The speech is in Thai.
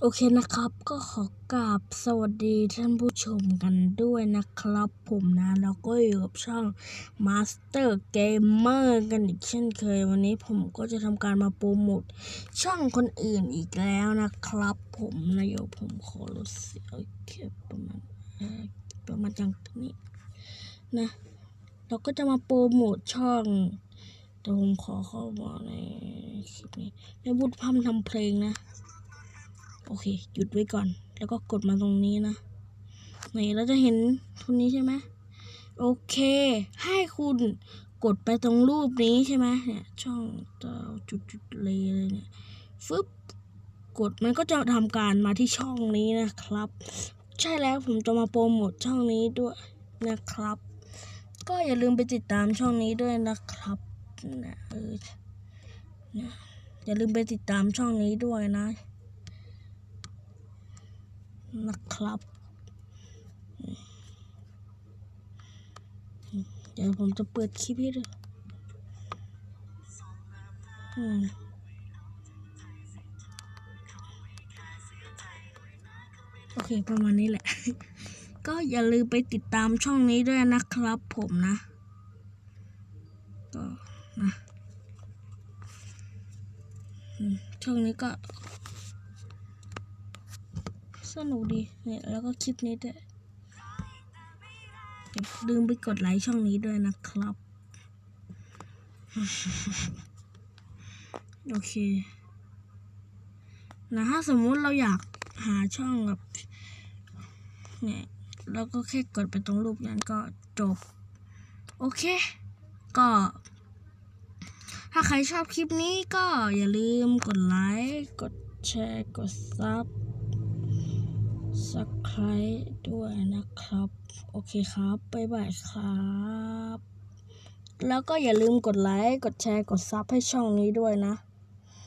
โอเคนะครับ ก็ขอกราบสวัสดีท่านผู้ชมกันด้วยนะครับ ผมนะแล้วก็อยู่กับช่อง Master Gamer กันอีกเช่นเคย วันนี้ผมก็จะทำการมาโปรโมทช่องคนอื่นอีกแล้วนะครับ ผมนะเดี๋ยผมขอลดเสียงโอเคประมาณประมาณจังนี้นะ เราก็จะมาโปรโมทช่องแต่ผมขอเข้ามาในคลิปนี้ในบุตรพัมทำเพลงนะ โอเค หยุดไว้ก่อน แล้วก็กดมาตรงนี้นะนี่เราจะเห็นทุนนี้ใช่ไหมโอเค ให้คุณกดไปตรงรูปนี้ใช่ไหมเนี่ยช่องจุดจุดๆเลเลยเนี่ยฟึบกดมันก็จะทำการมาที่ช่องนี้นะครับ ใช่แล้วผมจะมาโปรโมทช่องนี้ด้วยนะครับ ก็อย่าลืมไปติดตามช่องนี้ด้วยนะครับนะเออนะอย่าลืมไปติดตามช่องนี้ด้วยนะ นะครับ เดี๋ยวผมจะเปิดคลิปให้ดูโอเค ประมาณนี้แหละ ก็อย่าลืมไปติดตามช่องนี้ด้วยนะครับผมนะ ก็นะช่องนี้ก็ สนุกดีเนี่ยแล้วก็คลิปนี้ด้วยอย่าลืมไปกดไลค์ช่องนี้ด้วยนะครับ โอเค นะถ้าสมมุติเราอยากหาช่องแบบเนี่ยเราก็แค่กดไปตรงรูปนั้นก็จบ โอเค ก็ ถ้าใครชอบคลิปนี้ก็อย่าลืมกดไลค์ กดแชร์ กดซับ สักใครด้วยนะครับ โอเคครับ บ๊ายบายครับ แล้วก็อย่าลืมกดไลค์ กดแชร์ กดซับให้ช่องนี้ด้วยนะ